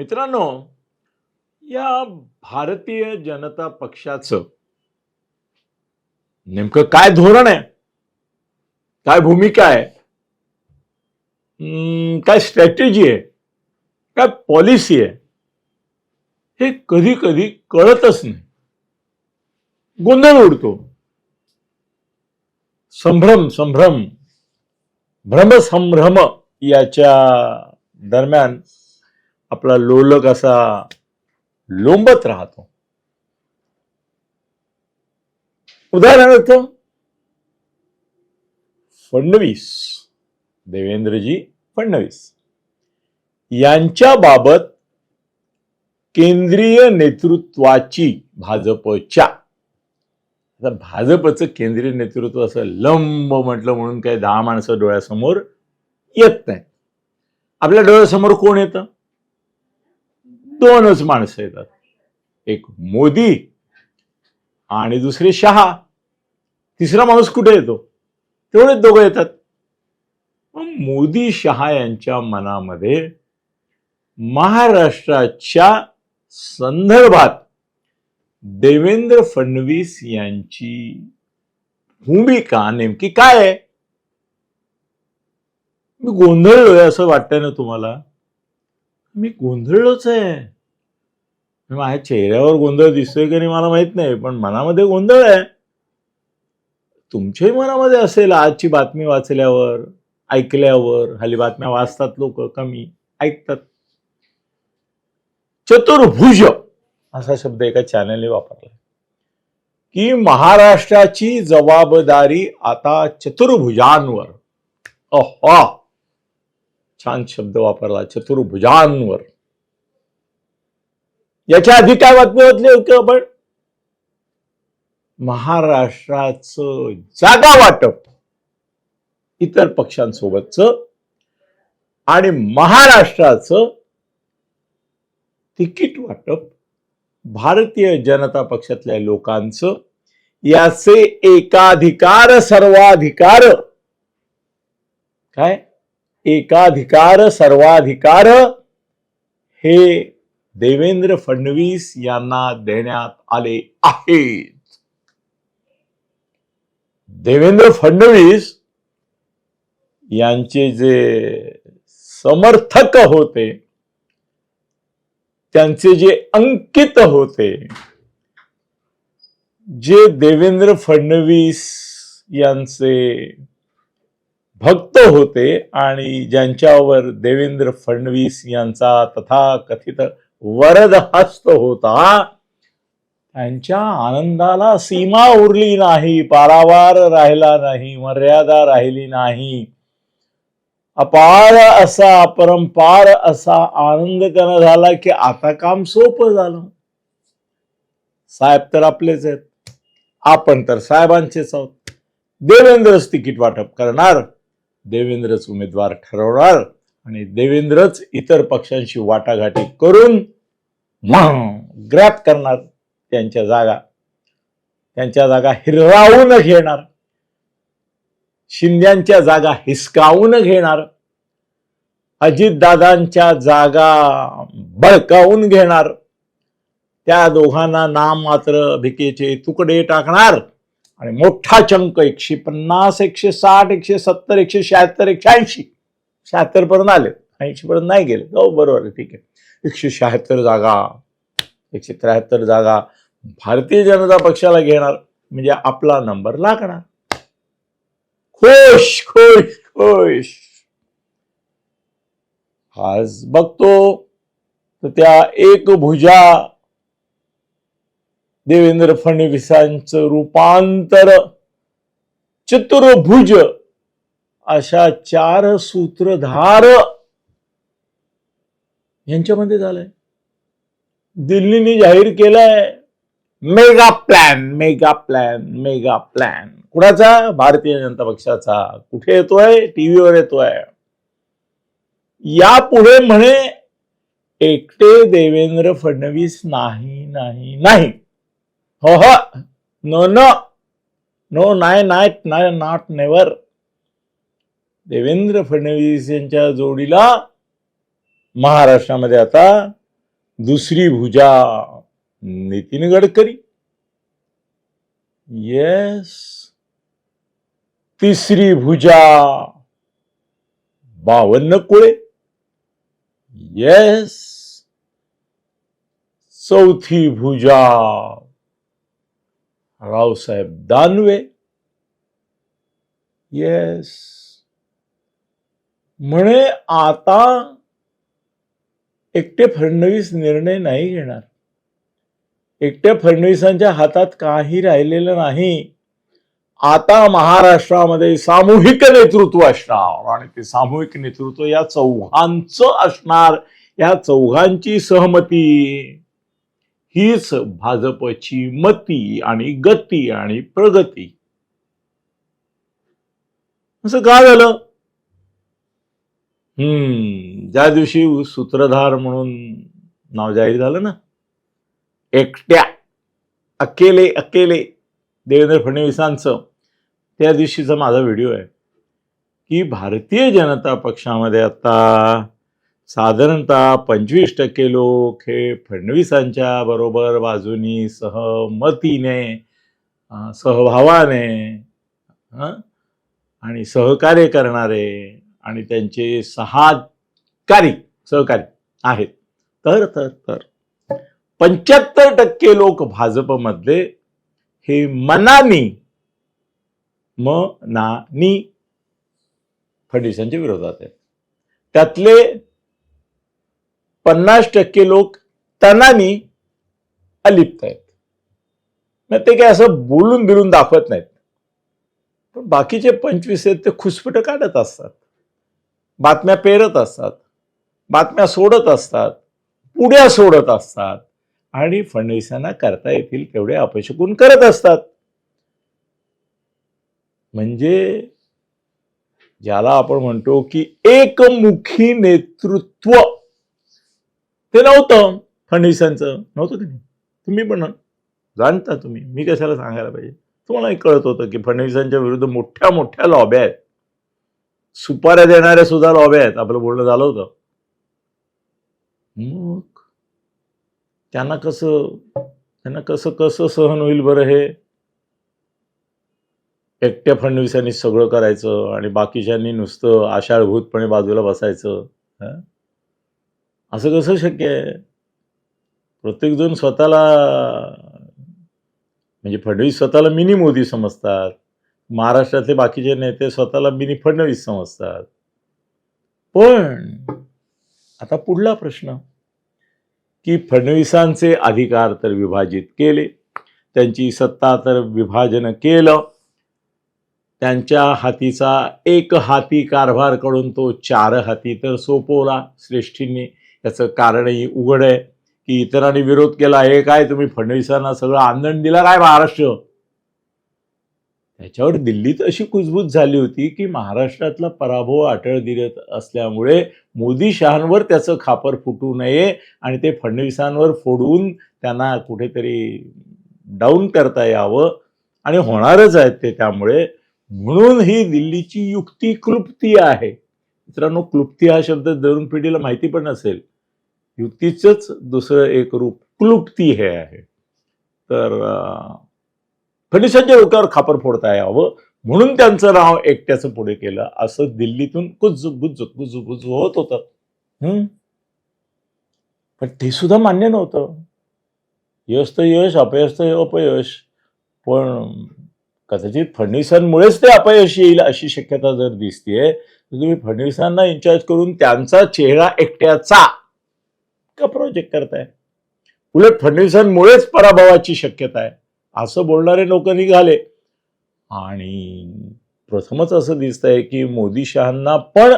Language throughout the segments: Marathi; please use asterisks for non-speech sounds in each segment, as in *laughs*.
मित्रांनो या भारतीय जनता पक्षाचं नेमकं काय धोरण आहे? काय भूमिका आहे? काय स्ट्रॅटेजी आहे? काय पॉलिसी आहे? हे कधी कधी कळतच नाही. गोंधळ उडतो. संभ्रम संभ्रम भ्रमसंभ्रम याच्या दरम्यान आपला लोलक असा लोंबत राहतो. उदाहरणार्थ फडणवीस देवेंद्रजी फडणवीस यांच्या बाबत केंद्रीय नेतृत्वाची भाजपच्या आता भाजपचं केंद्रीय नेतृत्व असं लंब म्हटलं म्हणून काही दहा माणसं डोळ्यासमोर येत नाही आपल्या डोळ्यासमोर कोण येतं? दोनच माणसं येतात. एक मोदी आणि दुसरे शहा. तिसरा माणूस कुठे येतो? तेवढेच दोघं येतात. मोदी शहा यांच्या मनामध्ये महाराष्ट्राच्या संदर्भात देवेंद्र फडणवीस यांची भूमिका नेमकी काय आहे? मी गोंधळलोय असं वाटतंय ना तुम्हाला? मी गोंधळलोच आहे. माझ्या चेहऱ्यावर गोंधळ दिसतोय की नाही मला माहीत नाही पण मनामध्ये गोंधळ आहे. तुमच्याही मनामध्ये असेल आजची बातमी वाचल्यावर ऐकल्यावर हल्ली बातम्या वाचतात लोक कमी ऐकतात. चतुर्भुज असा शब्द एका चॅनलने वापरला की महाराष्ट्राची जबाबदारी आता चतुर्भुजांवर. अह! छान शब्द वापरला चतुर्भुजांवर. याच्या आधी काय बातमी वाचली होती आपण? महाराष्ट्राचं जागा वाटप. इतर पक्षांसोबतच आणि महाराष्ट्राचं तिकीट वाटप. भारतीय जनता पक्षातल्या लोकांचं. याचे एकाधिकार सर्वाधिकार. काय? एकाधिकार सर्वाधिकार हे देवेंद्र फडणवीस यांना देण्यात आले आहेत. देवेंद्र फडणवीस यांचे जे समर्थक होते त्यांचे जे अंकित होते जे देवेंद्र फडणवीस यांचे भक्त होते आणि ज्यांच्यावर देवेंद्र फडणवीस यांचा तथाकथित वरद हस्त होता त्यांच्या आनंदाला सीमा उरली नाही पारावार राहिला नाही मर्यादा राहिली नाही. अपार असा परंपार असा आनंद त्यांना झाला की आता काम सोपं झालं. साहेब तर आपलेच आहेत आपण तर साहेबांचेच आहोत. देवेंद्रच तिकीट वाटप करणार. देवेंद्रच उमेदवार ठरवणार आणि देवेंद्रच इतर पक्षांशी वाटाघाटी करून ग्रॅप करणार त्यांच्या जागा. त्यांच्या जागा हिरवावून घेणार. शिंद्यांच्या जागा हिसकावून घेणार. अजितदादांच्या जागा बळकावून घेणार. त्या दोघांना नाम मात्र भिकेचे तुकडे टाकणार. आणि मोठा चंक एकशे पन्नास एकशे साठ एकशे सत्तर एकशे शहात्तर एकशे ऐंशी. शहात्तर पर्यंत आले. ऐंशी पर्यंत नाही गेले. हो बरोबर आहे. ठीक आहे. एकशे शहात्तर जागा. एकशे त्र्याहत्तर जागा. भारतीय जनता पक्षाला घेणार. म्हणजे आपला नंबर लागणार. खुश खुश खुश. आज बघतो. तर त्या एक भुजा देवेंद्र फडणवीसांचं रूपांतर चतुर्भुज अशा चार सूत्रधार यांच्यामध्ये झालंय. दिल्लीने जाहीर केलंय mega plan mega plan mega plan. कुणाचा? भारतीय जनता पक्षाचा. कुठे येतोय? टीव्हीवर येतोय. यापुढे म्हणे एकटे देवेंद्र फडणवीस नाही नाही नाही. हो हो. नो नो नो नाय नाईट नाय नॉट नेवर देवेंद्र फडणवीस यांच्या जोडीला महाराष्ट्रामध्ये आता दुसरी भुजा नितीन गडकरी. येस तिसरी भुजा बावन्न कुळे. येस चौथी भुजा रावसाहेब दानवे येस म्हणे आता एकटे फडणवीस निर्णय नाही घेणार. एकट्या फडणवीसांच्या हातात काही राहिलेलं नाही. आता महाराष्ट्रामध्ये सामूहिक नेतृत्व असणार आणि ते सामूहिक नेतृत्व या चौघांचं असणार. या चौघांची सहमती. हीच भाजपची मती आणि गती आणि प्रगती. असं का झालं? हम्म ज्या दिवशी सूत्रधार म्हणून नाव जाहीर झालं ना एकट्या अकेले अकेले देवेंद्र फडणवीसांचं त्या दिवशीचा माझा व्हिडिओ आहे की भारतीय जनता पक्षामध्ये आता साधारणतः पंचवीस टक्के लोक हे फडणवीसांच्या बरोबर बाजूनी सहमतीने सहभावाने आणि सहकार्य करणारे आणि त्यांचे सहाकारी सहकारी आहेत. तर तर तर. पंच्याहत्तर टक्के लोक भाजपमधले हे मनानी मनानी फडणवीसांच्या विरोधात आहेत. त्यातले पन्नास टक्के लोक तणानी अलिप्त आहेत. मग ते काय असं बोलून बिलून दाखवत नाहीत. पण बाकीचे पंचवीस आहेत ते खुसफुट काढत असतात. बातम्या पेरत असतात. बातम्या सोडत असतात. पुढ्या सोडत असतात. आणि फडणवीसांना करता येतील तेवढे अपशकून करत असतात? म्हणजे ज्याला आपण म्हणतो की एकमुखी नेतृत्व. ते नव्हतं. फडणवीसांचं नव्हतं की नाही तुम्ही पण जाणता तुम्ही. मी कशाला सांगायला पाहिजे? तुम्हाला कळत होतं की फडणवीसांच्या विरुद्ध मोठ्या मोठ्या लॉब्या आहेत. सुपाऱ्या देणाऱ्या सुद्धा लॉब्या आहेत. आपलं बोलणं झालं होतं. मग त्यांना कसं त्यांना कसं कसं सहन होईल बरं हे? एकट्या फडणवीसांनी सगळं करायचं आणि बाकीच्यांनी नुसतं आषाढभूतपणे बाजूला बसायचं असं कसं शक्य आहे? प्रत्येकजण स्वतःला म्हणजे फडणवीस स्वतःला मिनी मोदी समजतात. महाराष्ट्रातले बाकीचे नेते स्वतःला मिनी फडणवीस समजतात. पण आता पुढला प्रश्न. की फडणवीसांचे अधिकार तर विभाजित केले. त्यांची सत्ता तर विभाजन केलं. त्यांच्या हातीचा एक हाती कारभार करून तो चार हाती तर सोपवला श्रेष्ठींनी. त्याचं कारणही उघड आहे की इतरांनी विरोध केला हे काय तुम्ही फडणवीसांना सगळं आंदण दिला काय महाराष्ट्र? त्याच्यावर दिल्लीत अशी कुजबूज झाली होती की महाराष्ट्रातला पराभव अटळ दिरत असल्यामुळे मोदी शहांवर त्याचं खापर फुटू नये आणि ते फडणवीसांवर फोडून त्यांना कुठेतरी डाऊन करता यावं. आणि होणारच आहेत ते त्यामुळे. म्हणून ही दिल्लीची युक्ती क्लुप्ती आहे. मित्रांनो क्लुप्ती हा शब्द तरुण पिढीला माहिती पण नसेल. युतीचंच दुसरं एक रूप क्लुप्ती हे आहे. तर फडणवीसांच्या डोक्यावर खापर फोडता यावं म्हणून त्यांचं नाव एकट्याचं पुढे केलं. असं दिल्लीतून कुज गुज गुज गुज होत होतं. हम्म? पण ते सुद्धा मान्य नव्हतं. यश तर यश अपयश तर अपयश. पण कदाचित फडणवीसांमुळेच ते अपयश येईल अशी शक्यता जर दिसतीये तर तुम्ही फडणवीसांना इन्चार्ज करून त्यांचा चेहरा एकट्याचा का प्रोजेक्ट करताय उलट फडणवीसांमुळेच पराभवाची शक्यता आहे. असं बोलणारे लोक निघाले. आणि प्रथमच असं दिसतंय की मोदी शहांना पण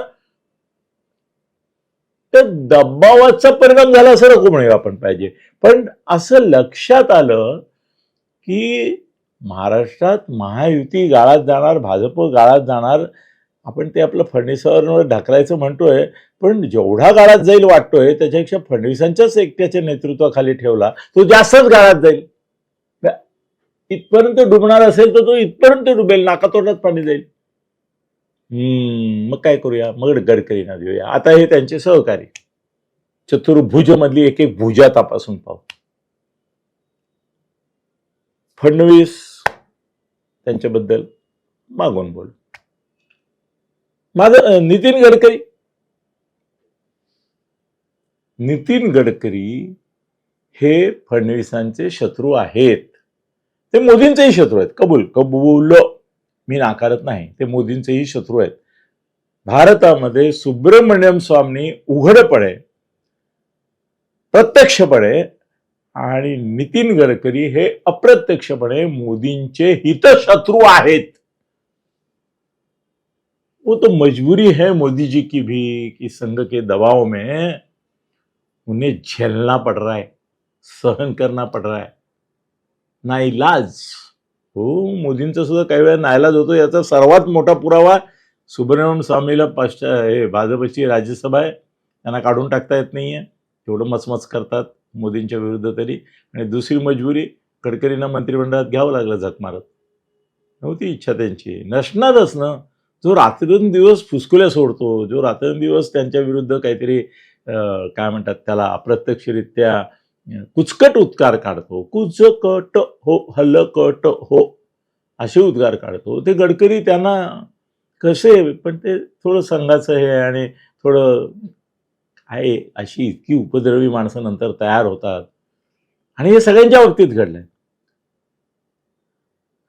त्या दबावाचा परिणाम झाला असं नको म्हणूया आपण पाहिजे. पण असं लक्षात आलं की महाराष्ट्रात महायुती गाळात जाणार भाजप गाळात जाणार आपण ते आपलं फडणवीसांवर ढकलायचं म्हणतोय पण जेवढा गाळात जाईल वाटतोय त्याच्यापेक्षा फडणवीसांच्याच एकट्याच्या नेतृत्वाखाली ठेवला तो जास्तच गाळात जाईल. इथपर्यंत डुबणार असेल तर तो इथपर्यंत डुबेल नाकातोंडात पाणी जाईल. हम्म मग काय करूया? मग गडकरींना देऊया आता हे त्यांचे सहकारी. चतुर्भुज मधली एक एक भुजा तपासून पाहू. फडणवीस त्यांच्याबद्दल मागून बोल. माझं नितीन गडकरी. नितीन गडकरी हे फडणवीसांचे शत्रू आहेत. ते मोदींचेही शत्रू आहेत. कबूल कबूल. मी नाकारत नाही. ते मोदींचेही शत्रू आहेत. भारतामध्ये सुब्रमण्यम स्वामी उघडपणे प्रत्यक्षपणे आणि नितीन गडकरी हे अप्रत्यक्षपणे मोदींचे हितशत्रू आहेत. वो तो मजबूरी है मोदी जी की भी कि संघ के दबाव में उन्हें झेलना पड़ रहा है सहन करना पड़ रहा है। नाईलाज हो मोदींचा सुद्धा काही वेळा नाईलाज होतो याचा सर्वात मोठा पुरावा सुब्रमण्यम स्वामीला पाश्चा हे भाजपची राज्यसभा आहे त्यांना काढून टाकता येत नाहीये एवढं मचमच करतात मोदींच्या विरुद्ध तरी. आणि दुसरी मजबुरी गडकरींना मंत्रिमंडळात घ्यावं लागलं झक मारत. नव्हती इच्छा त्यांची. नसणारच ना. जो रात्रंदिवस फुसकुल्या सोडतो जो रात्रंदिवस त्यांच्या विरुद्ध काहीतरी अं, काय म्हणतात त्याला अप्रत्यक्षरित्या कुचकट उद्गार काढतो. कुचकट हो हल्लकट हो असे उद्गार काढतो. ते गडकरी त्यांना कसे पण ते थोडं संघाचं हे आणि थोडं आहे अशी इतकी उपद्रवी माणसं नंतर तयार होतात. आणि हे सगळ्यांच्या बाबतीत घडलंय.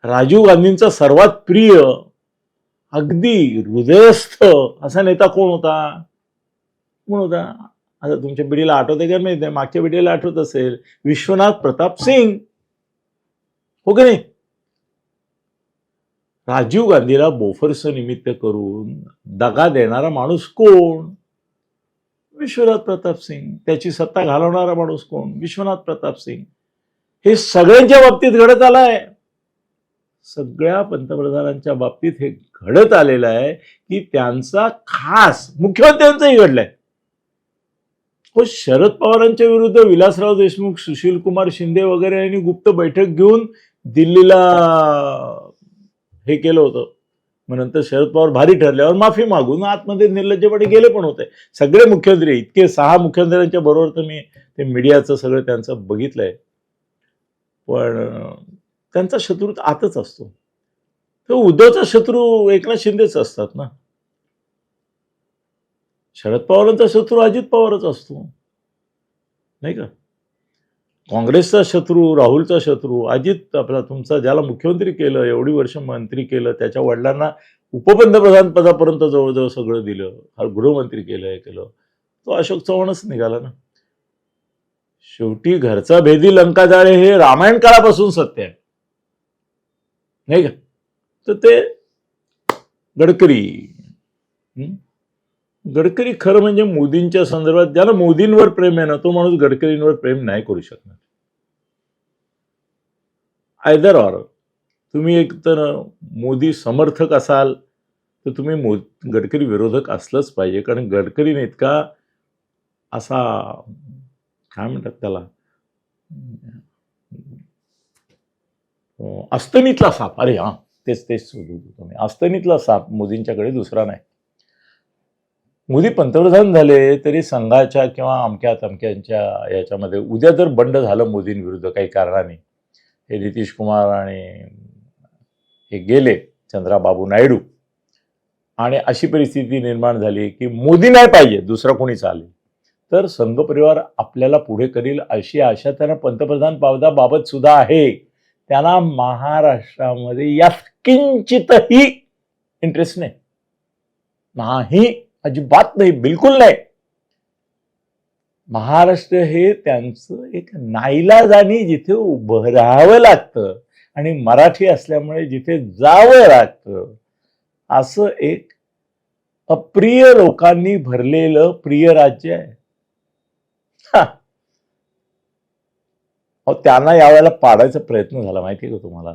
राजीव गांधींचा सर्वात प्रिय अगदी हृदयस्थ असा नेता कोण होता? कोण होता? आता तुमच्या पिढीला आठवते का माहिती नाही मागच्या पिढीला आठवत असेल विश्वनाथ प्रताप सिंग. हो का नाही? राजीव गांधीला बोफर्स निमित्त करून दगा देणारा माणूस कोण? विश्वनाथ प्रताप सिंग. त्याची सत्ता घालवणारा माणूस कोण? विश्वनाथ प्रताप सिंग. हे सगळ्यांच्या बाबतीत घडत आलाय. सगळ्या पंतप्रधानांच्या बाबतीत हे घडत आलेलं आहे की त्यांचा खास मुख्यमंत्र्यांचंही घडलंय. हो शरद पवारांच्या विरुद्ध विलासराव देशमुख सुशील कुमार शिंदे वगैरे यांनी गुप्त बैठक घेऊन दिल्लीला हे केलं होतं. मग नंतर शरद पवार भारी ठरल्यावर माफी मागून आतमध्ये निर्लज्जपणे गेले पण होते. सगळे मुख्यमंत्री इतके सहा मुख्यमंत्र्यांच्या बरोबर तर मी ते मीडियाचं सगळं त्यांचं बघितलंय. पण त्यांचा शत्रू आतच असतो. तर उद्धवचा शत्रू एकनाथ शिंदेच असतात ना. शरद पवारांचा शत्रू अजित पवारच असतो. नाही का? काँग्रेसचा शत्रू राहुलचा शत्रू अजित आपला तुमचा ज्याला मुख्यमंत्री केलं एवढी वर्ष मंत्री केलं त्याच्या वडिलांना उपपंतप्रधान पदापर्यंत जवळजवळ सगळं दिलं हा गृहमंत्री केलं हे केलं. तो अशोक चव्हाणच निघाला ना. शेवटी घरचा भेदी लंका जाळे हे रामायण काळापासून सत्य आहे. नाही का? तर ते गडकरी. गडकरी खरं म्हणजे मोदींच्या संदर्भात ज्याला मोदींवर प्रेम आहे ना तो माणूस गडकरींवर प्रेम नाही करू शकणार. आयदर ऑर तुम्ही एक तर मोदी समर्थक असाल तर तुम्ही मो गडकरी विरोधक असलंच पाहिजे. कारण गडकरीने इतका असा काय म्हणतात त्याला? अस्तनीतला साप. अरे हा तेच तेच शोधत होतो मी. अस्तनीतला साप मोदींच्याकडे दुसरा नाही. मोदी पंतप्रधान झाले तरी संघाच्या किंवा अमक्या तमक्यांच्या याच्यामध्ये उद्या जर बंड झालं मोदींविरुद्ध काही कारणाने हे नितीश कुमार आणि हे गेले चंद्राबाबू नायडू आणि अशी परिस्थिती निर्माण झाली की मोदी नाही पाहिजे दुसरा कोणी चालेल. तर संघ परिवार आपल्याला पुढे करील अशी आशा त्यांना पंतप्रधान पावदाबाबत सुद्धा आहे. त्यांना महाराष्ट्रामध्ये या किंचितही इंटरेस्ट नाही. नाही अजिबात नाही बिलकुल नाही. महाराष्ट्र हे त्यांचं एक नाईलाजानी जिथे उभं राहावं लागतं आणि मराठी असल्यामुळे जिथे जावं लागतं असं एक अप्रिय लोकांनी भरलेलं प्रिय राज्य आहे हा. अहो, त्यांना यावेळेला पाडायचा प्रयत्न झाला माहिती आहे का तुम्हाला?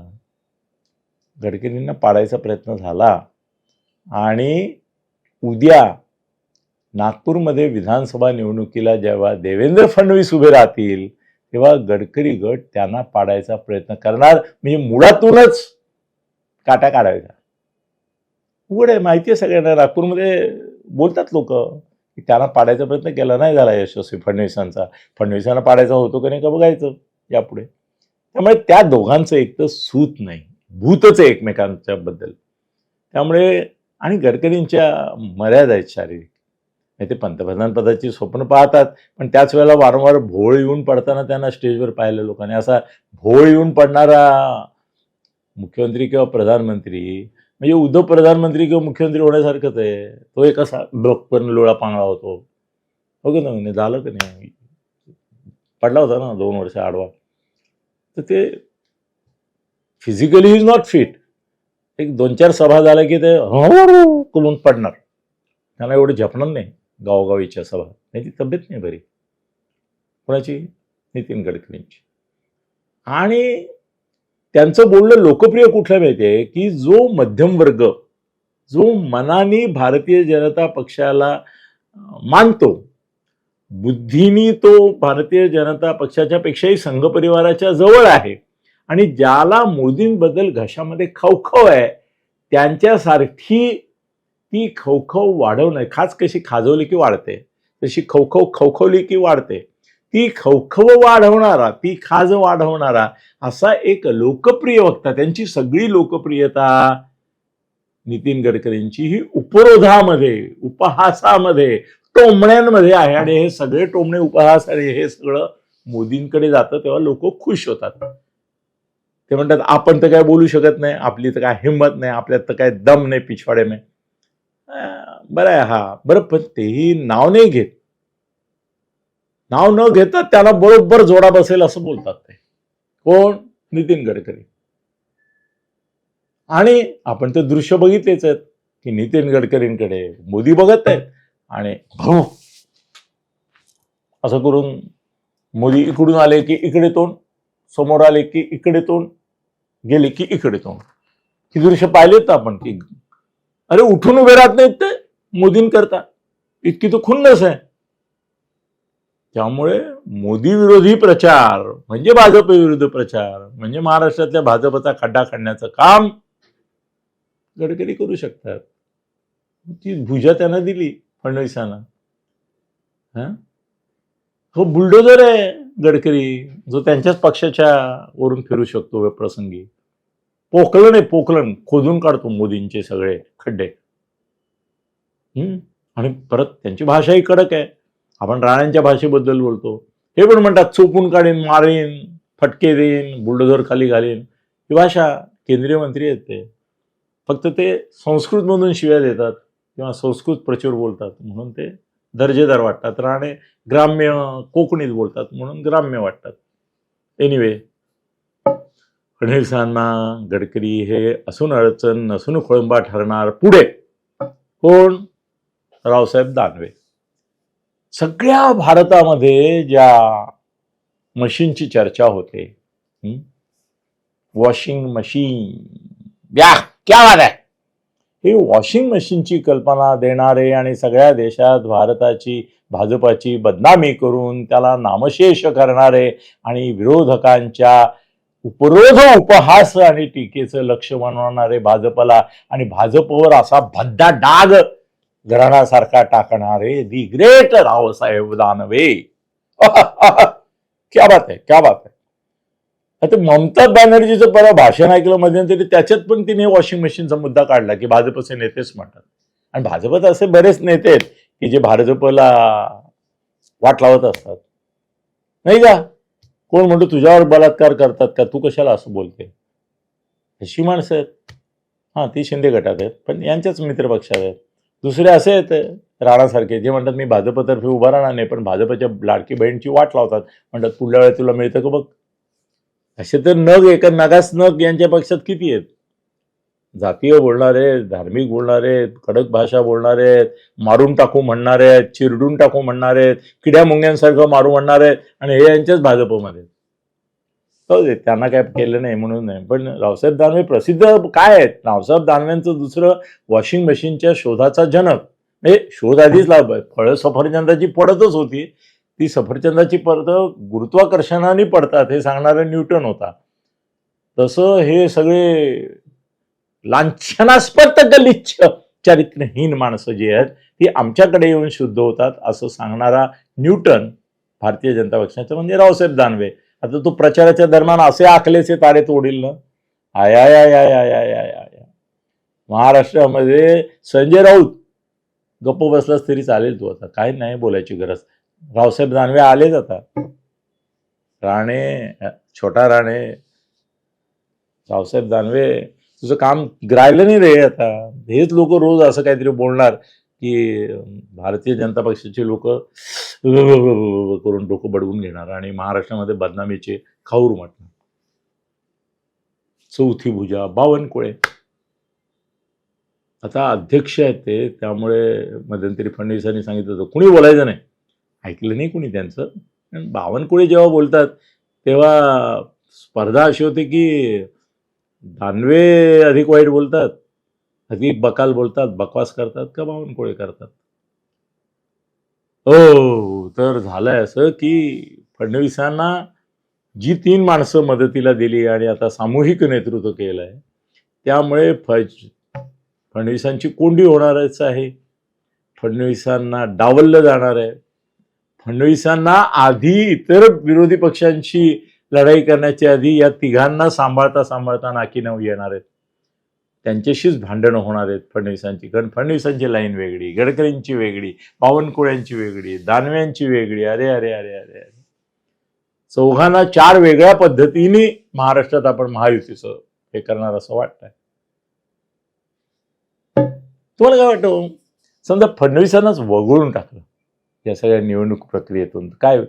गडकरींना पाडायचा प्रयत्न झाला आणि उद्या नागपूरमध्ये विधानसभा निवडणुकीला जेव्हा देवेंद्र फडणवीस उभे राहतील तेव्हा गडकरी गट त्यांना पाडायचा प्रयत्न करणार. म्हणजे मुळातूनच काटा काढायचा. उघड आहे माहिती आहे सगळ्यांना. नागपूरमध्ये बोलतात लोक की त्यांना पाडायचा प्रयत्न केला नाही झाला यशस्वी फडणवीसांचा. फडणवीसांना पाडायचा होतो का नाही का बघायचं. यापुढे. त्यामुळे त्या दोघांचं एक तर सूत नाही. भूतच आहे एकमेकांच्या बद्दल. त्यामुळे आणि गडकरींच्या मर्यादा आहेत शारीरिक. नाही ते पंतप्रधान पदाची स्वप्न पाहतात पण त्याच वेळेला वारंवार भोळ येऊन पडताना त्यांना स्टेजवर पाहिलं लोकांनी. असा भोळ येऊन पडणारा मुख्यमंत्री किंवा प्रधानमंत्री म्हणजे उद्धव प्रधानमंत्री किंवा मुख्यमंत्री होण्यासारखंच आहे. तो एक असा पण लोळा पांगळा होतो. हो की नाही? झालं का नाही? पडला होता ना दोन वर्ष आडवा. तर ते फिजिकली इज नॉट फिट एक दोन चार सभा झाल्या की ते कुलून पडणार. त्यांना एवढं झपणार नाही गावोगावीच्या सभा. नाही ती तब्येत नाही बरी. कोणाची? नितीन गडकरींची. आणि त्यांचं बोलणं लोकप्रिय कुठलं माहिती आहे की जो मध्यम वर्ग जो मनाने भारतीय जनता पक्षाला मानतो बुद्धीनी तो भारतीय जनता पक्षाच्या पेक्षाही संघ परिवाराच्या जवळ आहे. आणि ज्याला मोदींबद्दल घशामध्ये खवखव आहे त्यांच्यासारखी ती खवखव वाढवणं खास कशी खाजवली की वाढते तशी खवखव खवखवली की वाढते ती खवखव वाढवणारा ती खाज वाढवणारा असा एक लोकप्रिय वक्ता त्यांची सगळी लोकप्रियता नितीन गडकरींची ही उपरोधामध्ये उपहासामध्ये टोमण्यांमध्ये आहे आणि हे सगळे टोमणे उपहास आणि हे सगळं मोदींकडे जातं तेव्हा लोक खुश होतात. ते म्हणतात आपण तर काय बोलू शकत नाही आपली तर काय हिंमत नाही आपल्यात तर काय दम नाही पिछवाडे नाही बरं आहे हा. बरं पण तेही नाव नाही घेत. नाव न घेता त्याला बरोबर जोडा बसेल असं बोलतात ते. कोण? नितीन गडकरी. आणि आपण ते दृश्य बघितलेच आहेत की नितीन गडकरींकडे मोदी बघत आहेत. आणि भाऊ असं करून मोदी इकडून आले की इकडे तोंड समोर आले की इकडे तोंड गेले की इकडे तोंड. ही दृश्य पाहिलेत ना आपण की अरे उठून उभे राहत नाहीत ते मोदींकरता. इतकी तो खुन्नस आहे. त्यामुळे मोदी विरोधी प्रचार म्हणजे भाजप विरुद्ध प्रचार म्हणजे महाराष्ट्रातल्या भाजपचा खड्डा काढण्याचं काम गडकरी करू शकतात. ती भुजा त्यांना दिली. फडणवीसांना. हा? हो बुलडोजर आहे गडकरी जो त्यांच्याच पक्षाच्या वरून फिरू शकतो प्रसंगी. पोकलन आहे पोकलन खोदून काढतो मोदींचे सगळे खड्डे. हम्म? आणि परत त्यांची भाषाही कडक आहे. आपण राण्यांच्या भाषेबद्दल बोलतो. हे पण म्हणतात चोपून काढीन मारीन फटके देईन बुलडोझर खाली घालीन. ही भाषा केंद्रीय मंत्री आहेत ते. फक्त ते संस्कृतमधून शिव्या देतात. किंवा संस्कृत प्रचूर बोलतात म्हणून ते दर्जेदार वाटतात. राणे ग्राम्य कोकणीत बोलतात म्हणून ग्राम्य वाटतात. एनिवे फडणवीसांना गडकरी हे असून अडचण नसून खोळंबा ठरणार पुढे. कोण? रावसाहेब दानवे. सगळ्या भारतामध्ये ज्या मशीनची चर्चा होते वॉशिंग मशीन. या क्या बात आहे? हे वॉशिंग मशीनची कल्पना देणारे आणि सगळ्या देशात भारताची भाजपाची बदनामी करून त्याला नामशेष करणारे आणि विरोधकांच्या उपरोध उपहास आणि टीकेचं लक्ष बनवणारे भाजपला आणि भाजपवर असा भद्दा डाग घराण्यासारखा टाकणारे दी ग्रेट रावसाहेब दानवे. *laughs* क्या बात आहे क्या बात आहे आता ममता बॅनर्जीचं परवा भाषण ऐकलं मध्यंतरी त्याच्यात पण तिने वॉशिंग मशीनचा मुद्दा काढला की भाजपचे नेतेच म्हणतात. आणि भाजपत असे बरेच नेते आहेत की जे भाजपला वाट लावत असतात. नाही का? कोण म्हणतो तुझ्यावर बलात्कार करतात का? तू कशाला असं बोलते? अशी माणसं आहेत. हां ती शिंदे गटात आहेत पण यांच्याच मित्रपक्षात आहेत. दुसरे असे आहेत राणासारखे जे म्हणतात मी भाजपतर्फे उभा राहणार नाही पण भाजपच्या लाडकी बहीणची वाट लावतात. म्हणतात पुढल्या वेळेला तुला मिळतं का बघ? असे तर नग एक नगास नग यांच्या पक्षात किती आहेत? जातीय बोलणारे धार्मिक बोलणारे कडक भाषा बोलणारे मारून टाकू म्हणणारे आहेत चिरडून टाकू म्हणणारे आहेत किड्या मुंग्यांसारखं मारू म्हणणारे आहेत आणि हे यांच्याच भाजपमध्ये दे त्यांना काय केलं नाही म्हणून नाही. पण रावसाहेब दानवे प्रसिद्ध काय आहेत? रावसाहेब दानवेंचं दुसरं वॉशिंग मशीनच्या शोधाचा जनक. म्हणजे शोध आधीच लाभ फळं सफरचंदाची पडतच होती. ती सफरचंदाची पर्त गुरुत्वाकर्षणाने पडतात हे सांगणारा न्यूटन होता. तसं हे सगळे लांछनास्पद गलिच्छ चरित्रहीन माणसं जी आहेत ती आमच्याकडे येऊन शुद्ध होतात असं सांगणारा न्यूटन भारतीय जनता पक्षाचं म्हणजे रावसाहेब दानवे. आता तो प्रचाराच्या दरम्यान असे आखलेचे तारे तोडील ना. आय या आय आय आय आय आय महाराष्ट्रामध्ये संजय राऊत गप्प बसलास तरी चालेल तू आता. काही नाही बोलायची गरज. रावसाहेब दानवे आलेच आता. राणे छोटा राणे रावसाहेब दानवे तुझं काम राहिलं नाही रे आता. हेच लोक रोज असं काहीतरी बोलणार की भारतीय जनता पक्षाचे लोक करून डोकं बडवून घेणार आणि महाराष्ट्रामध्ये बदनामीचे खाऊर म्हटणार. चौथी भुजा बावनकुळे. आता अध्यक्ष आहेत ते त्यामुळे मध्यंतरी फडणवीसांनी सांगितलं होतं. कुणी बोलायचं नाही? ऐकलं नाही कुणी त्यांचं. बावनकुळे जेव्हा बोलतात तेव्हा स्पर्धा अशी होती की दानवे अधिक वाईट बोलतात अधिक बकाल बोलतात बकवास करतात का बावनकुळे करतात? हो तर झालंय असं की फडणवीसांना जी तीन माणसं मदतीला दिली आणि आता सामूहिक नेतृत्व केलं आहे त्यामुळे फज फडणवीसांची कोंडी होणारच आहे. फडणवीसांना डावललं जाणार आहे. फडणवीसांना आधी इतर विरोधी पक्षांशी लढाई करण्याच्या आधी या तिघांना सांभाळता सांभाळता नाकी नऊ येणार आहेत. त्यांच्याशीच भांडणं होणार आहेत फडणवीसांची. कारण फडणवीसांची लाईन वेगळी गडकरींची वेगळी बावनकुळ्यांची वेगळी दानव्यांची वेगळी अरे अरे अरे अरे अरे. चौघांना चार वेगळ्या पद्धतीने महाराष्ट्रात आपण महायुतीचं हे करणार असं वाटतंय. तुम्हाला काय वाटतं हो? समजा फडणवीसांनाच वगळून टाकलं. या सगळ्या निवडणूक प्रक्रियेतून काय होईल?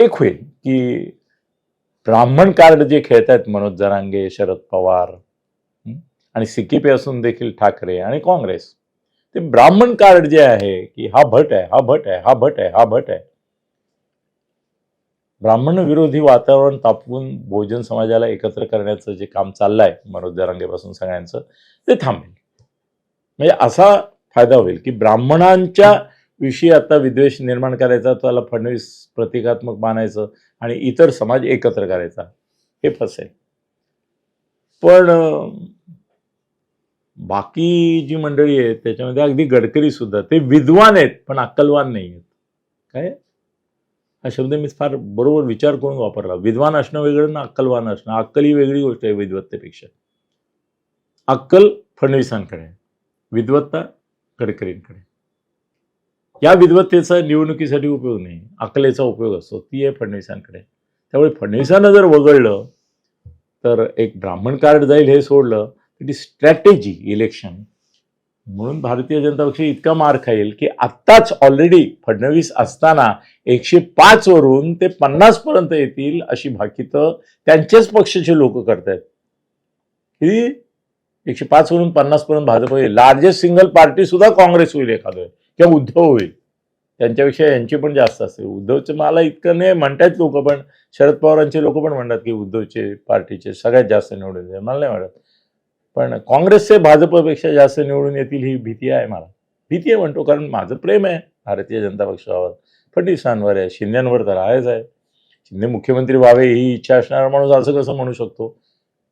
एक होईल की ब्राह्मण कार्ड जे खेळतायत मनोज जरांगे शरद पवार आणि सिकिपे असून देखील ठाकरे आणि काँग्रेस ते ब्राह्मण कार्ड जे आहे की हा भट आहे हा भट आहे हा भट आहे हा भट आहे. ब्राह्मण विरोधी वातावरण तापवून बहुजन समाजाला एकत्र करण्याचं जे काम चाललंय मनोज जरांगेपासून सगळ्यांचं ते थांबेल. म्हणजे असा फायदा होईल. की ब्राह्मणांच्या विषयी आता विद्वेष निर्माण करायचा त्याला फडणवीस प्रतिकात्मक मानायचं आणि इतर समाज एकत्र करायचा. हे फसेल पण बाकी जी मंडळी आहेत त्याच्यामध्ये अगदी गडकरी सुद्धा ते विद्वान आहेत पण अक्कलवान नाही आहेत. काय? हा शब्द मी फार बरोबर विचार करून वापरला. विद्वान असणं वेगळं ना अक्कलवान असणं. अक्कल ही वेगळी गोष्ट आहे विद्वत्तेपेक्षा. अक्कल फडणवीसांकडे विद्वत्ता गडकरींकडे या विद्वत्तेचा निवडणुकीसाठी उपयोग नाही अकलेचा उपयोग असतो ती आहे फडणवीसांकडे. त्यामुळे फडणवीसांना जर वगळलं तर एक ब्राह्मण कार्ड जाईल हे सोडलं तर ती स्ट्रॅटेजी इलेक्शन म्हणून भारतीय जनता पक्ष इतका मार खाईल की आत्ताच ऑलरेडी फडणवीस असताना एकशे पाच वरून ते पन्नास पर्यंत येतील अशी भाकितं त्यांचेच पक्षाचे लोक करतायत. ही एकशे पाच वरून पन्नास पर्यंत भाजप होईल. लार्जेस्ट सिंगल पार्टी सुद्धा काँग्रेस होईल एखादं. किंवा उद्धव होईल. त्यांच्यापेक्षा यांची पण जास्त असते. उद्धवचे मला इतकं नाही म्हणतात लोक पण शरद पवारांचे लोक पण म्हणतात की उद्धवचे पार्टीचे सगळ्यात जास्त निवडून येतील. मला नाही म्हणत पण काँग्रेसचे भाजपपेक्षा जास्त निवडून येतील ही भीती आहे मला. भीती आहे म्हणतो कारण माझं प्रेम आहे भारतीय जनता पक्षावर. फडणवीसांवर आहे शिंद्यांवर तर आहेच आहे. शिंदे मुख्यमंत्री व्हावे ही इच्छा असणारा माणूस असं कसं म्हणू शकतो?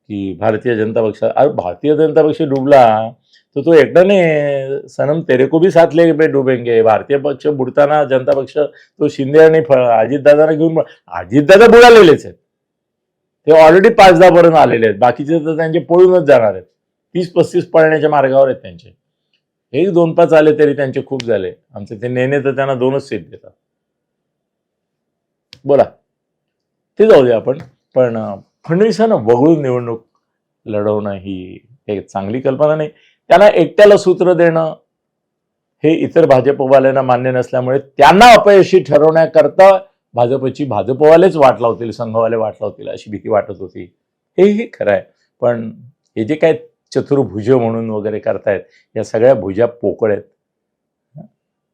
की भारतीय जनता पक्ष अरे भारतीय जनता पक्ष डुबला. तर तो एकट्याने नाही सनम तेरेकोबी साथले पे डुबेंगे. भारतीय पक्ष बुडताना जनता पक्ष तो शिंदे आणि अजितदादांना घेऊन अजितदादा बुडालेलेच आहेत. ते ऑलरेडी पाच दहा पर्यंत आलेले आहेत. बाकीचे तर त्यांचे पळूनच जाणार आहेत. तीस पस्तीस पळण्याच्या मार्गावर आहेत त्यांचे. एक दोन पाच आले तरी त्यांचे खूप झाले. आमचे ते नेणे तर त्यांना दोनच सीट देतात. बोला. ते जाऊ दे आपण. पण फडणवीसांना वगळून निवडणूक लढवणं ही एक चांगली कल्पना नाही. त्यांना एकट्याला सूत्र देणं हे इतर भाजपवाल्यांना मान्य नसल्यामुळे त्यांना अपयशी ठरवण्याकरता भाजपची भाजपवालेच वाट लावतील संघवाले वाट लावतील अशी भीती वाटत होती. हेही खरं आहे. पण हे जे काय चतुर्भुज म्हणून वगैरे करतायत या सगळ्या भुजा पोकळ आहेत.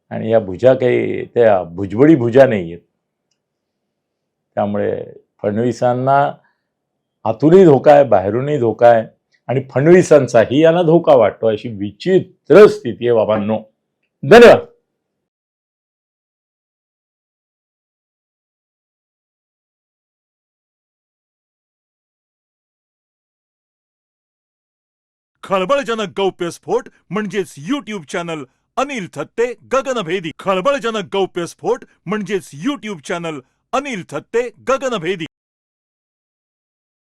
आणि या भुजा काही त्या भुजबळी भुजा नाही आहेत. त्यामुळे फडणवीसांना आतूनही धोका आहे बाहेरूनही धोका आहे आणि फडणवीसांचाही यांना धोका वाटतो अशी विचित्र स्थिती आहे बाबांनो. धन्यवाद. खळबळजनक गौप्यस्फोट म्हणजेच युट्यूब चॅनल अनिल थत्ते गगनभेदी खळबळजनक गौप्यस्फोट म्हणजेच युट्यूब चॅनल अनिल थत्ते गगनभेदी